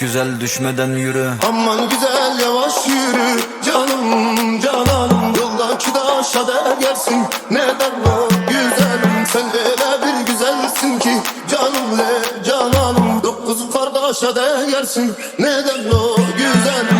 güzel düşmeden yürü. Aman güzel yavaş yürü. Canım cananım Yoldaki taşa değersin Neden o güzelim Sen öyle bir güzelsin ki. Canım le cananım Dokuz kardeşe değersin Neden o güzelim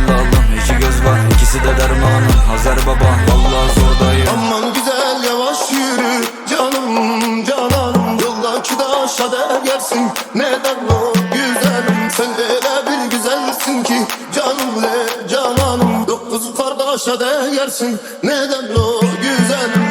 değersin Neden o güzelim Sen öyle bir güzelsin ki? Canım cananım Dokuz kardeşe değersin. Neden o güzelim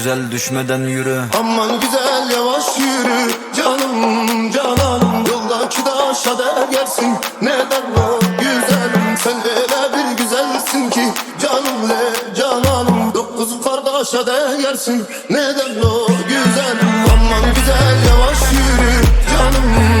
düşmeden yürü. Aman güzel yavaş yürü. Canım cananım Yoldaki taşa değersin Neden o güzelim Sen öyle bir güzelsin ki. Canım le cananım Dokuz kardeşe değersin Neden o güzelim Aman güzel yavaş yürü. Canım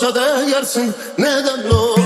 kardeşe değersin Neden o